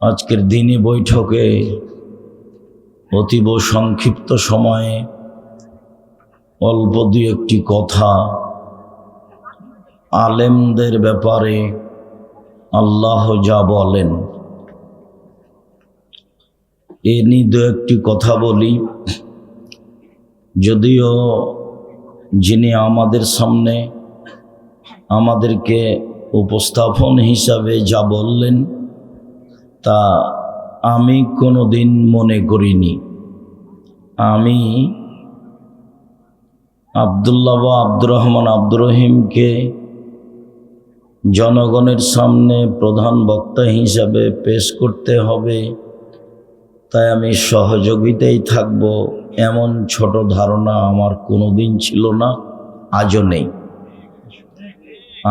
আজকের দিনে বৈঠকে অতীব সংক্ষিপ্ত সময়ে অল্প দু একটি কথা আলেমদের ব্যাপারে আল্লাহ যা বলেন। এ নিয়ে দু একটি কথা বলি। যদিও যিনি আমাদের সামনে আমাদেরকে উপস্থাপন হিসাবে যা বললেন তা আমি কোনো দিন মনে করিনি। আমি আবদুল্লাহ বা আব্দুর রহমান আব্দুর রহিমকে জনগণের সামনে প্রধান বক্তা হিসাবে পেশ করতে হবে, তাই আমি সহযোগিতাই থাকব এমন ছোট ধারণা আমার কোনো দিন ছিল না, আজও নেই।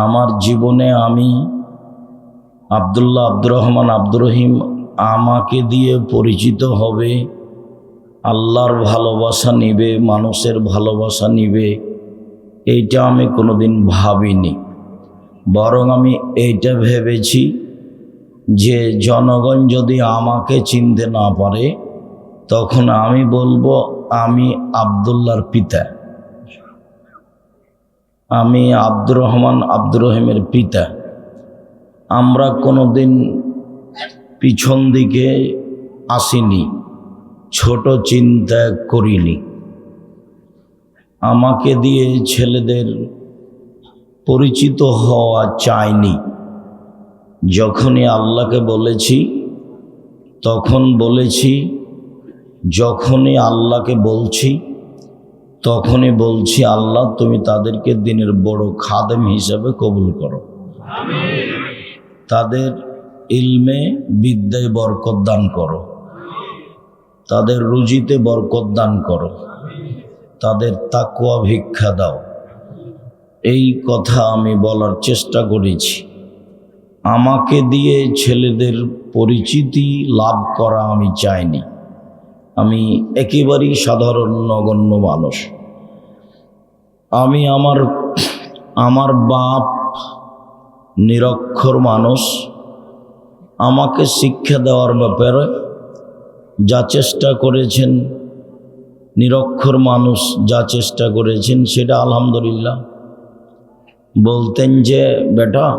আমার জীবনে আমি আবদুল্লাহ আব্দুর রহমান আব্দুর রহিম আমাকে দিয়ে পরিচিত হবে। আল্লাহর ভালোবাসা নিবে, মানুষের ভালোবাসা নিবে। এইটা আমি কোনোদিন ভাবিনি। বরং আমি এইটা ভেবেছি যে জনগণ যদি আমাকে চিনতে না পারে, তখন আমি বলব, আমি আবদুল্লার পিতা। আমি আব্দুর রহমান আব্দুর রহিমের পিতা। আমরা কোনোদিন পিছন দিকে আসিনি, ছোট চিন্তা করিনি। আমাকে দিয়ে ছেলেদের পরিচিত হওয়া চাইনি। যখনই আল্লাহকে বলেছি, তখন বলেছি, যখনই আল্লাহকে বলছি, তখনই বলছি, আল্লাহ, তুমি তাদেরকে দিনের বড় খাদেম হিসাবে কবুল করো। তাদের ইলমে বিদ্যায় বরকত দান করো। তাদের রুজিতে বরকত দান করো। তাদের তাকুয়া ভিক্ষা দাও। এই কথা আমি বলার চেষ্টা করেছি। আমাকে দিয়ে ছেলেদের পরিচিতি লাভ করা আমি চাইনি। আমি একেবারেই সাধারণ নগণ্য মানুষ। আমি আমার আমার বাপ নিরক্ষর মানুষ আমাকে শিক্ষা দেওয়ার ব্যাপারে যা চেষ্টা করেছেন, নিরক্ষর মানুষ যা চেষ্টা করেছেন, সেটা আলহামদুলিল্লাহ। বলতেন যে, বেটা,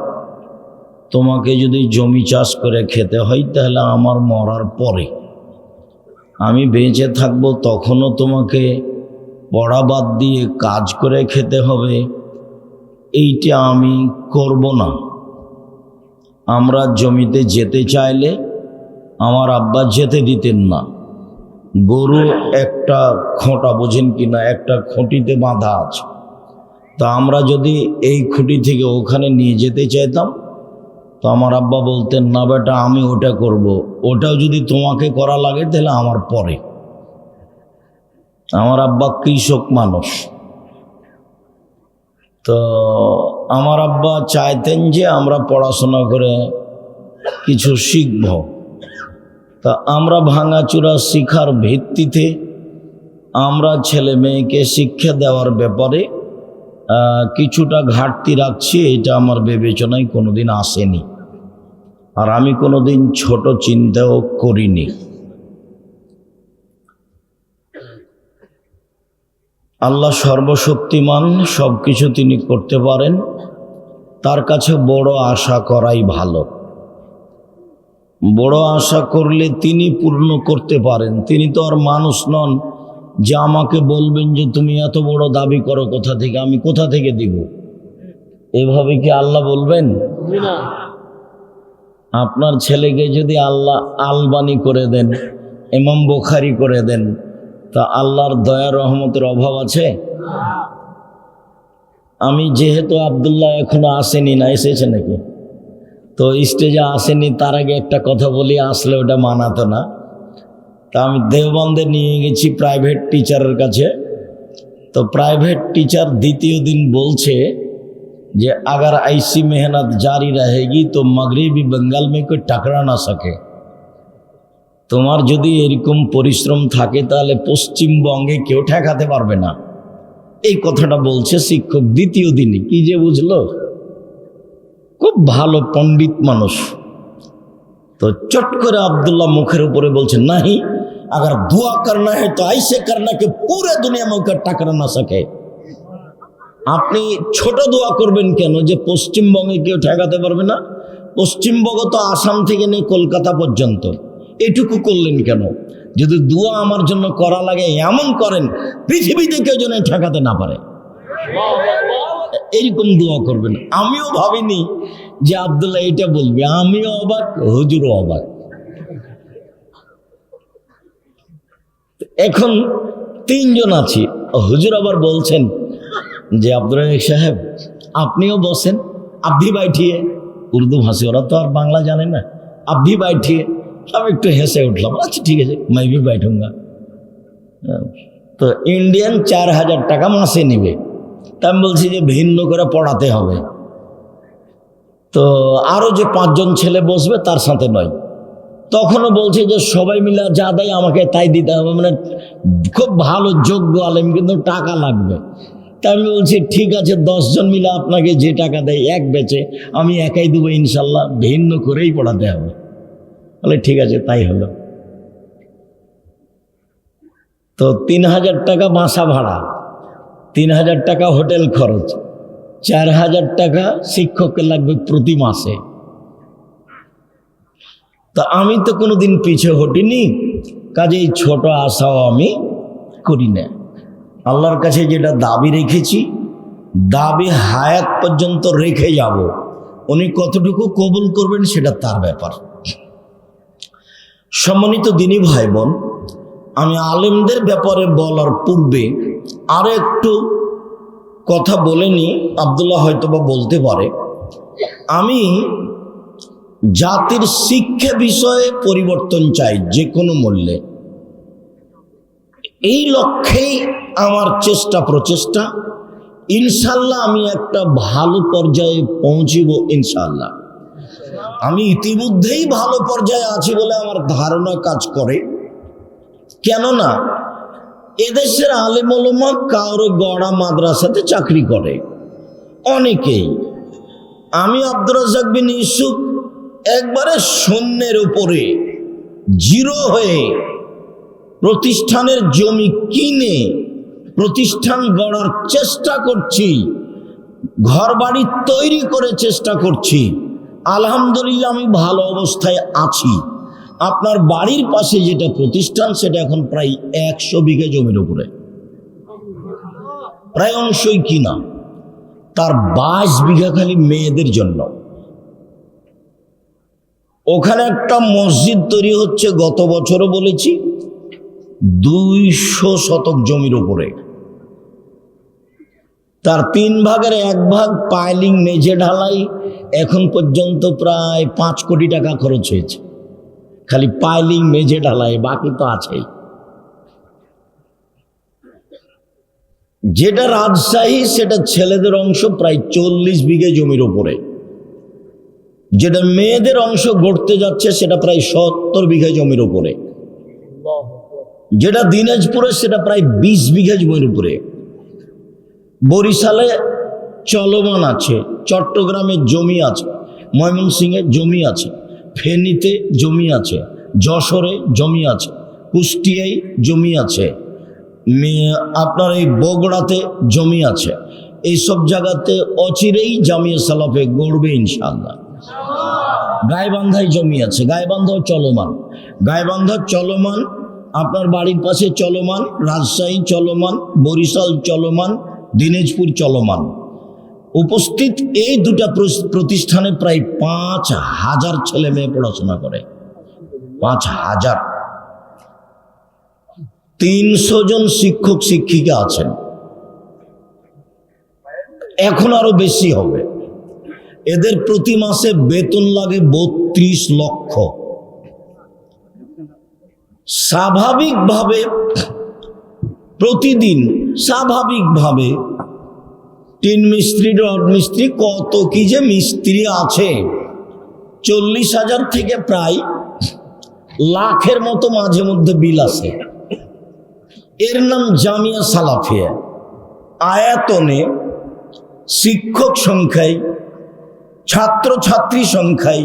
তোমাকে যদি জমি চাষ করে খেতে হয়, তাহলে আমার মরার পরে আমি বেঁচে থাকব, তখনও তোমাকে পড়া বাদ দিয়ে কাজ করে খেতে হবে। এইটা আমি করব না। আমরা জমিতে যেতে চাইলে আমার আব্বা যেতে দিতেন না। গরু একটা খোঁটা, বোঝেন কি না, একটা খুঁটিতে বাঁধা আছে। তা আমরা যদি এই খুঁটি থেকে ওখানে নিয়ে যেতে চাইতাম, তো আমার আব্বা বলতেন, না বেটা, আমি ওটা করব। ওটাও যদি তোমাকে করা লাগে, তাহলে আমার পরে। আমার আব্বা কৃষক মানুষ। তো আমার আব্বা চাইতেন যে আমরা পড়াশোনা করে কিছু শিখব। তা আমরা ভাঙাচুরা শিখার ভিত্তিতে আমরা ছেলে মেয়েকে শিক্ষা দেওয়ার ব্যাপারে কিছুটা ঘাটতি রাখছি, এটা আমার বিবেচনায় কোনোদিন আসেনি। আর আমি কোনোদিন ছোট চিন্তাও করিনি। আল্লাহ সর্বশক্তিমান সব কিছু তিনি করতে পারেন। তার কাছে বড় আশা করাই ভালো। বড় আশা করলে তিনি পূর্ণ করতে পারেন। তিনি তো আর মানুষ নন। যে আমাকে বলবেন যে তুমি এত বড় দাবি করো কোথা থেকে? আমি কোথা থেকে দিব? এভাবে কি আল্লাহ বলবেন? আপনার ছেলেকে যদি আল্লাহ আলবানি করে দেন এমাম বোখারি করে দেন তা আল্লাহর দয়া রহমতের অভাব আছে আমি যেহেতু আবদুল্লাহ এখনো আসেনি না এসেছে নাকি তো স্টেজে আসেনি তার আগে একটা কথা বলি আসলে ওটা মানাতো না তা আমি দেওবন্দে নিয়ে গেছি প্রাইভেট টিচারের কাছে তো প্রাইভেট টিচার দ্বিতীয় দিন বলছে যে अगर ऐसी मेहनत जारी रहेगी तो मगरबी बंगाल में कोई टकरा ना सके তোমার যদি এরকম পরিশ্রম থাকে, তাহলে পশ্চিমবঙ্গে কেউ ঠেকাতে পারবে না। এই কথাটা বলছে শিক্ষক দ্বিতীয় দিনে। কি যে বুঝলো? খুব ভালো পণ্ডিত মানুষ। তো চট করে আবদুল্লাহ মুখের উপরে বলছে, নাহি, আগার দোয়া করনা হ্যাঁ তো আইসে করনা পুরো দুনিয়া মৌকা টাকা না সকে। আপনি ছোট দোয়া করবেন কেন যে পশ্চিমবঙ্গে কেউ ঠেকাতে পারবে না? পশ্চিমবঙ্গ তো আসাম থেকে নেই, কলকাতা পর্যন্ত। এটুকু করলেন কেন? যদি দোয়া আমার জন্য করা লাগে, এমন করেন, পৃথিবীতে কেউ যেন ঠেকাতে না পারে। এইরকম দোয়া করবেন। আমিও ভাবিনি যে আবদুল্লাহ এটা বলবে। আমিও অবাক, হুজুরও অবাক। এখন তিনজন আছি। হুজুর আবার বলছেন যে আব্দুল সাহেব, আপনিও বসেন। আব্দি বাইঠিয়ে। উর্দু ভাষী, ওরা তো আর বাংলা জানে না। আব্দি বাইঠিয়ে। আমি একটু হেসে উঠলাম আচ্ছা ঠিক আছে মাইবি বাইঠুঙ্গা তো ইন্ডিয়ান চার হাজার টাকা মাসে নেবে তা আমি বলছি যে ভিন্ন করে পড়াতে হবে তো আরও যে পাঁচজন ছেলে বসবে তার সাথে নয় তখনও বলছে যে সবাই মিলে যা দেয় আমাকে তাই দিতে হবে মানে খুব ভালো যোগ্য আলেম কিন্তু টাকা লাগবে তা আমি বলছি ঠিক আছে দশজন মিলে আপনাকে যে টাকা দেয় এক বেচে আমি একাই দেবো ইনশাল্লাহ ভিন্ন করেই পড়াতে হবে বলে, ঠিক আছে, তাই হলো। তো তিন হাজার টাকা বাসা ভাড়া, তিন হাজার টাকা হোটেল খরচ, চার হাজার টাকা শিক্ষককে লাগবে প্রতি মাসে। তা আমি তো কোনোদিন পিছে হটিনি, কাজেই ছোট আশাও আমি করি না। আল্লাহর কাছে যেটা দাবি রেখেছি, দাবি হায়াত পর্যন্ত রেখে যাব। উনি কতটুকু কবুল করবেন সেটা তার ব্যাপার। সম্মানিত দিনী ভাই বোন আমি আলেমদের ব্যাপারে বলার পূর্বে আরও একটু কথা বলে নি আবদুল্লাহ হয়তোবা বলতে পারে। আমি জাতির শিক্ষা বিষয়ে পরিবর্তন চাই যে কোনো মূল্যে। এই লক্ষ্যেই আমার চেষ্টা প্রচেষ্টা। ইনশাল্লাহ আমি একটা ভালো পর্যায়ে পৌঁছিব ইনশাল্লাহ। আমি ইতিমধ্যেই ভালো পর্যায়ে আছি বলে আমার ধারণা কাজ করে। কেননা, এদেশের আলেমলমা কারও গড়া মাদ্রাসাতে চাকরি করে। অনেকেই। আমি আব্দুর রাজাক বিন ইউসুফ একবারে শূন্যের উপরে জিরো হয়ে প্রতিষ্ঠানের জমি কিনে প্রতিষ্ঠান গড়ার চেষ্টা করছি ঘর বাড়ি তৈরি করে চেষ্টা করছি। আলহামদুলিল্লাহ আমি ভালো অবস্থায় আছি। আপনার বাড়ির পাশে যেটা প্রতিষ্ঠান, সেটা এখন প্রায় একশো বিঘা জমির উপরে। প্রায় অংশই কিনা। তার বাইশ বিঘা খালি মেয়েদের জন্য। ওখানে একটা মসজিদ তৈরি হচ্ছে, গত বছরও বলেছি, দুইশো শতক জমির উপরে। তার তিন ভাগের এক ভাগ পাইলিং মেঝে ঢালাই এখন পর্যন্ত প্রায় পাঁচ কোটি টাকা খরচ হয়েছে। খালি পাইলিং মেঝে ঢালাই বাকি তো আছেই। যেটা রাজশাহী, সেটা ছেলেদের অংশ প্রায় চল্লিশ বিঘে জমির উপরে। যেটা মেয়েদের অংশ গড়তে যাচ্ছে, সেটা প্রায় সত্তর বিঘা জমির উপরে। যেটা দিনাজপুরে, সেটা প্রায় বিশ বিঘা জমির উপরে। বরিশালে চলমান আছে, চট্টগ্রামে জমি আছে, ময়মনসিংহে জমি আছে, ফেনীতে জমি আছে, যশোরে জমি আছে, কুষ্টিয়ায় জমি আছে আপনার এই বগড়াতে জমি আছে, এইসব জায়গাতে অচিরেই জামিয়া সালাফে গড়বে ইনশাআল্লাহ। গাইবান্ধায় জমি আছে, গাইবান্ধাও চলমান। গাইবান্ধা চলমান, আপনার বাড়ির পাশে চলমান, রাজশাহী চলমান, বরিশাল চলমান, দিনাজপুর চলমান। উপস্থিত এই দুটা প্রতিষ্ঠানে প্রায় পাঁচ হাজার ছেলে মেয়ে পড়াশোনা করে। পাঁচ হাজার। তিনশো জন শিক্ষক, শিক্ষিকা আছেন। এখন আরও বেশি হবে। এদের প্রতি মাসে বেতন লাগে বত্রিশ লক্ষ। স্বাভাবিকভাবে প্রতিদিন, স্বাভাবিকভাবে টিন মিস্ত্রি রড মিস্ত্রি, কত কি যে মিস্ত্রি আছে। চল্লিশ হাজার থেকে প্রায় লাখের মতো মাঝে মধ্যে বিল আছে। এর নাম জামিয়া সালাফিয়া। আয়াতনে শিক্ষক সংখ্যায়, ছাত্রছাত্রী সংখ্যায়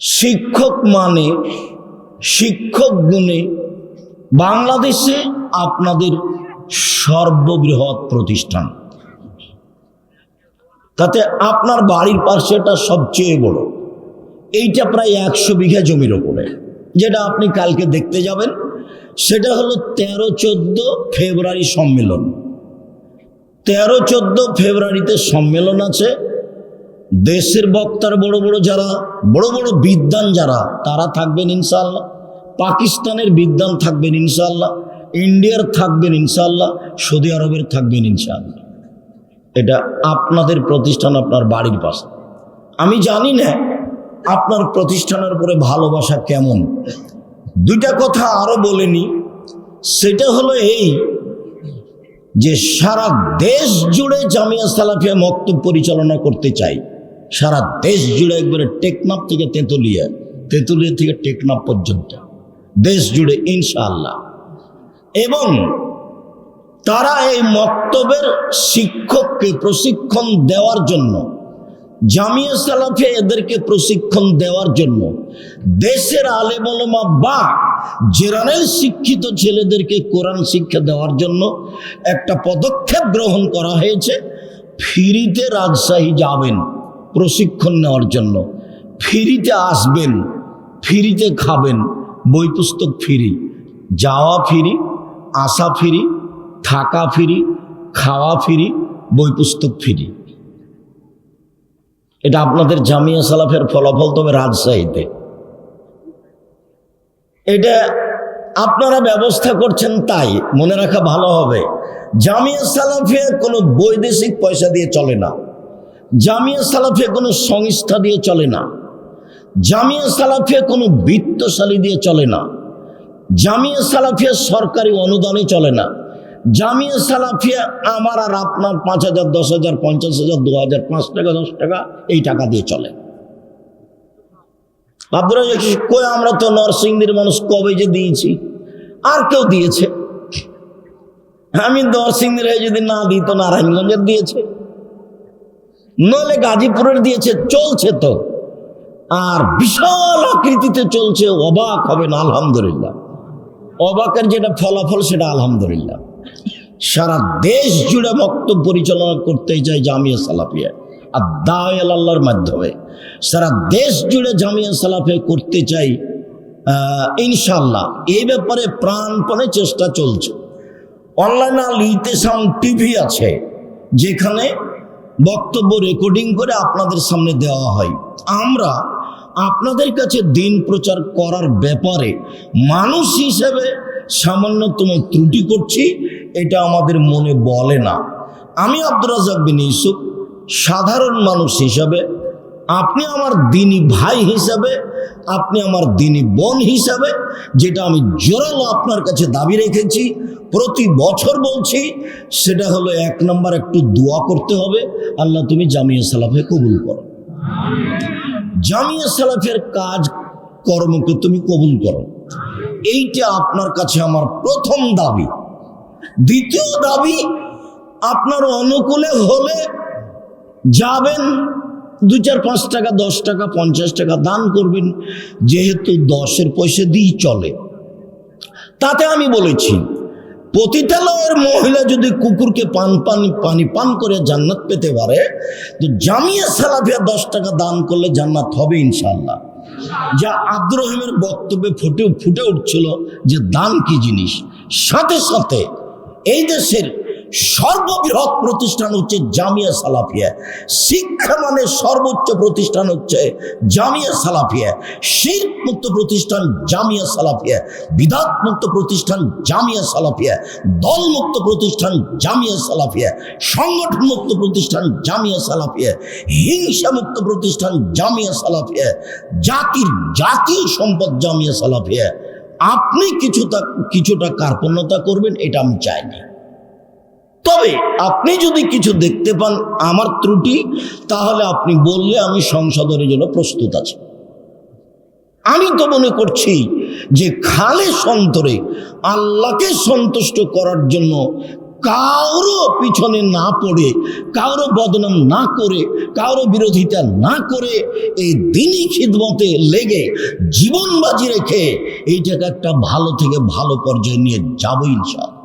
শিক্ষক মানে শিক্ষক গুণে বাংলাদেশে আপনাদের সর্ববৃহৎ প্রতিষ্ঠান। তাতে আপনার বাড়ির পাশেটা সবচেয়ে বড়। এইটা প্রায় একশো বিঘা জমির ওপরে। যেটা আপনি কালকে দেখতে যাবেন, সেটা হলো তেরো চোদ্দ ফেব্রুয়ারি সম্মেলন। তেরো চোদ্দ ফেব্রুয়ারিতে সম্মেলন আছে। দেশের বক্তার বড় বড় যারা, বড় বড় বিদ্যান যারা, তারা থাকবেন ইনশাল্লাহ পাকিস্তানের বিদ্যান থাকবেন ইনশাল্লাহ ইন্ডিয়ার থাকবেন ইনশাল্লাহ সৌদি আরবের থাকবেন ইনশাল্লাহ এটা আপনাদের প্রতিষ্ঠান, আপনার বাড়ির পাশে। আমি জানি না আপনার প্রতিষ্ঠানের উপরে ভালোবাসা কেমন। দুইটা কথা আরও বলেনি সেটা হলো এই যে সারা দেশ জুড়ে জামিয়া সালাফিয়া মক্তব পরিচালনা করতে চাই। সারা দেশ জুড়ে একবারে টেকনাফ থেকে তেঁতুলিয়া তেঁতুলিয়া থেকে টেকনাফ পর্যন্ত। দেশ জুড়ে ইনশাআল্লাহ। এবং তারা এই মক্তবের শিক্ষককে প্রশিক্ষণ দেওয়ার জন্য, জামিয়া সালাফে এদেরকে প্রশিক্ষণ দেওয়ার জন্য, দেশের আলেমলমা বা জেরানের শিক্ষিত ছেলেদেরকে কোরআন শিক্ষা দেওয়ার জন্য একটা পদক্ষেপ গ্রহণ করা হয়েছে, ফিরিতে রাজশাহী যাবেন প্রশিক্ষণ নেওয়ার জন্য, ফিরিতে আসবেন, ফিরিতে খাবেন বই পুস্তক ফিরি, যাওয়া ফ্রি আসা ফ্রি, থাকা ফ্রি, খাওয়া ফ্রি, বই পুস্তক ফ্রি। এটা আপনাদের জামিয়া সালাফের ফলাফল তবে রাজশাহীতে। এটা আপনারা ব্যবস্থা করছেন তাই, মনে রাখা ভালো হবে। জামিয়া সালাফে কোনো বৈদেশিক পয়সা দিয়ে চলে না। জামিয়া সালাফে কোনো সংস্থা দিয়ে চলে না। জামিয়া সালাফে কোনো বৃত্তশালী দিয়ে চলে না। জামিয়া সালাফিয়া সরকারি অনুদানে চলে না। জামিয়া সালাফিয়া আমার আর আপনার পাঁচ হাজার, দশ হাজার, পঞ্চাশ হাজার, দু হাজার, পাঁচ টাকা, দশ টাকা এই টাকা দিয়ে চলে। আপনারা কই আমরা তো নরসিংদীর মানুষ কবে যে দিয়েছি? আর কেউ দিয়েছে? আমি নরসিংদীর হয়ে যদি না দিই তো নারায়ণগঞ্জের দিয়েছে। নইলে গাজীপুরের দিয়েছে, চলছে তো। আর বিশাল আকৃতিতে চলছে, অবাক হবেন, আলহামদুলিল্লাহ। অবাকের যেটা ফলাফল সেটা আলহামদুলিল্লাহ। সারা দেশ জুড়ে বক্তব্য পরিচালনা করতে চাই জামিয়া সালাফিয়া। আর দাওয়াল আল্লাহর মাধ্যমে। সারা দেশ জুড়ে জামিয়া সালাফিয়া করতে চাই ইনশাল্লাহ এই ব্যাপারে প্রাণপণে চেষ্টা চলছে। অনলাইন আল ইতেসাম টিভি আছে, যেখানে বক্তব্য রেকর্ডিং করে আপনাদের সামনে দেওয়া হয়। আমরা আপনাদের কাছে দিন প্রচার করার ব্যাপারে মানুষ হিসেবে সামান্যতম ত্রুটি করছি, এটা আমাদের মনে বলে না। আমি আব্দুর রাজাক বিন ইউসুফ, সাধারণ মানুষ হিসাবে, আপনি আমার দিনী ভাই হিসাবে, আপনি আমার দিনী বোন হিসাবে, যেটা আমি জোরালো আপনার কাছে দাবি রেখেছি, প্রতি বছর বলছি, সেটা হলো এক নম্বর একটু দোয়া করতে হবে, আল্লাহ তুমি জামিয়া সালাফে কবুল করো। জামিয়া সালাফের কাজ কর্মকে তুমি কবুল করো। এইটা আপনার কাছে আমার প্রথম দাবি। দ্বিতীয় দাবি, আপনার অনুকূলে হলে যাবেন দু চার পাঁচ টাকা, দশ টাকা, পঞ্চাশ টাকা দান করবেন, যেহেতু দশের পয়সা দিয়েই চলে। তাতে আমি বলেছি পতিতালয়ের মহিলা যদি কুকুরকে পান, পানি পানি পান করে জান্নাত পেতে পারে, তো জামিয়া সালাফিয়া দশ টাকা দান করলে জান্নাত হবে ইনশাল্লাহ যা আব্দুর রহিমের বক্তব্যে ফুটে ফুটে উঠছিল যে দান কি জিনিস? সাথে সাথে এই দেশের সর্ববৃহৎ প্রতিষ্ঠান হচ্ছে জামিয়া সালাফিয়া। শিক্ষা মানে সর্বোচ্চ প্রতিষ্ঠান হচ্ছে জামিয়া সালাফিয়া। শিল্প মুক্ত প্রতিষ্ঠান জামিয়া সালাফিয়া। বিদাত মুক্ত প্রতিষ্ঠান জামিয়া সালাফিয়া। দল মুক্ত প্রতিষ্ঠান জামিয়া সালাফিয়া। সংগঠন মুক্ত প্রতিষ্ঠান জামিয়া সালাফিয়া। হিংসা মুক্ত প্রতিষ্ঠান জামিয়া সালাফিয়া। জাতির জাতীয় সম্পদ জামিয়া সালাফিয়া। আপনি কিছুটা কিছুটা কার্পণ্যতা করবেন, এটা আমি চাইনি। তবে আপনি যদি কিছু দেখতে পান আমার ত্রুটি, তাহলে আপনি বললে আমি সংশোধনের জন্য প্রস্তুত আছি। আমি তো মনে করছি যে খালে সন্তরে আল্লাহকে সন্তুষ্ট করার জন্য কারও পিছনে না পড়ে, কারও বদনাম না করে, কারও বিরোধিতা না করে এই দিনই খিদমতে লেগে জীবন বাজি রেখে এইটাকে একটা ভালো থেকে ভালো পর্যায়ে নিয়ে যাব ইনশাআল্লাহ।